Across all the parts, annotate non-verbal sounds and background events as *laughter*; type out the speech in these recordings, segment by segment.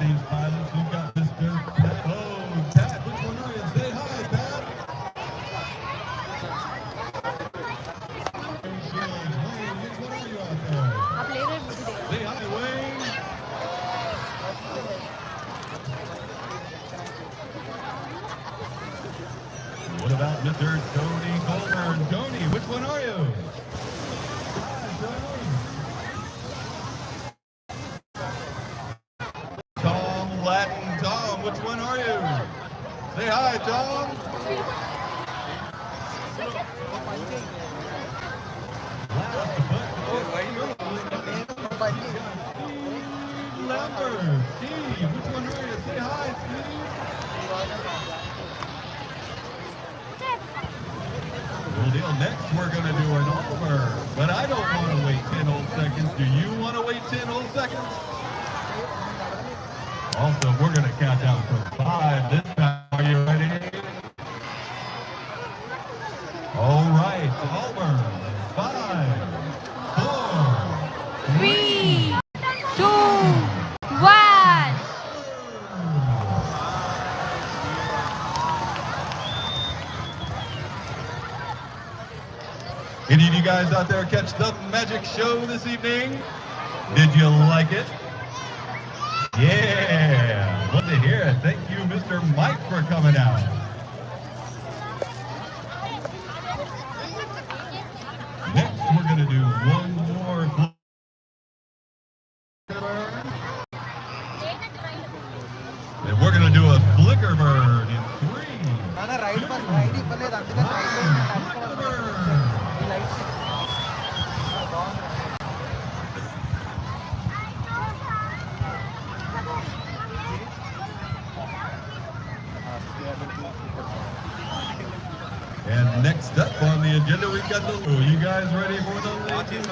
these We've got Mr. Pat. Oh, Pat, which one are you? Say hi, Pat. Wayne, which one are you out there? I'll play it. Say hi, Wayne. What about Mr. Tony Colburn? Tony, which one are you? Say hi, Tom. Lambert. Steve, which one are you? Say hi, Steve. Well, deal. Next, we're going to do an over. But I don't want to wait 10 whole seconds. Do you want to wait 10 whole seconds? Also, we're going to count down from five this Any of you guys out there catch the magic show this evening? Did you like it? Yeah, love to hear it. Thank you, Mr. Mike, for coming out. Up on the agenda, we've got the. Are you guys ready for the ladies?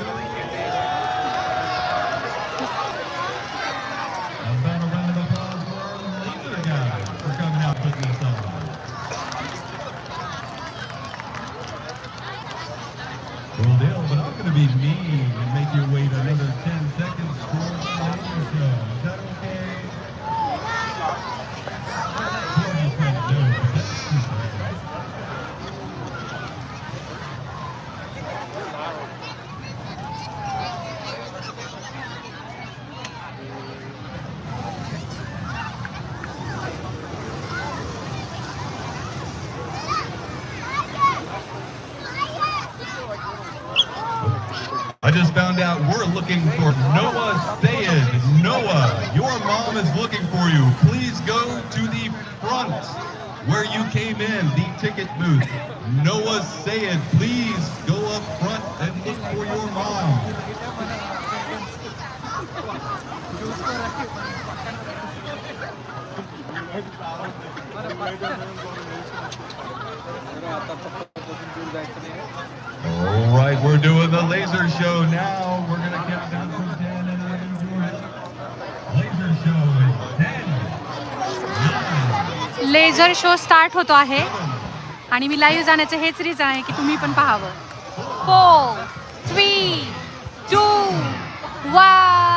About a round of applause for our laser guys for coming out putting this on. Cool deal, but I'm going to be mean and make you wait another 10 seconds for the laser show. Is that okay? What are you trying to do? I just found out we're looking for Noah Sayed. Noah, your mom is looking for you. Please go to the front where you came in, the ticket booth. Noah Sayed, please go up front and look for your mom. *laughs* We're doing the laser show now. We're going to count down from 10 and we're going to do our laser show in 10, laser show start होतो आहे आणि मी live जाण्याचं हेच reason आहे की तुम्ही पण पाहावं four three to one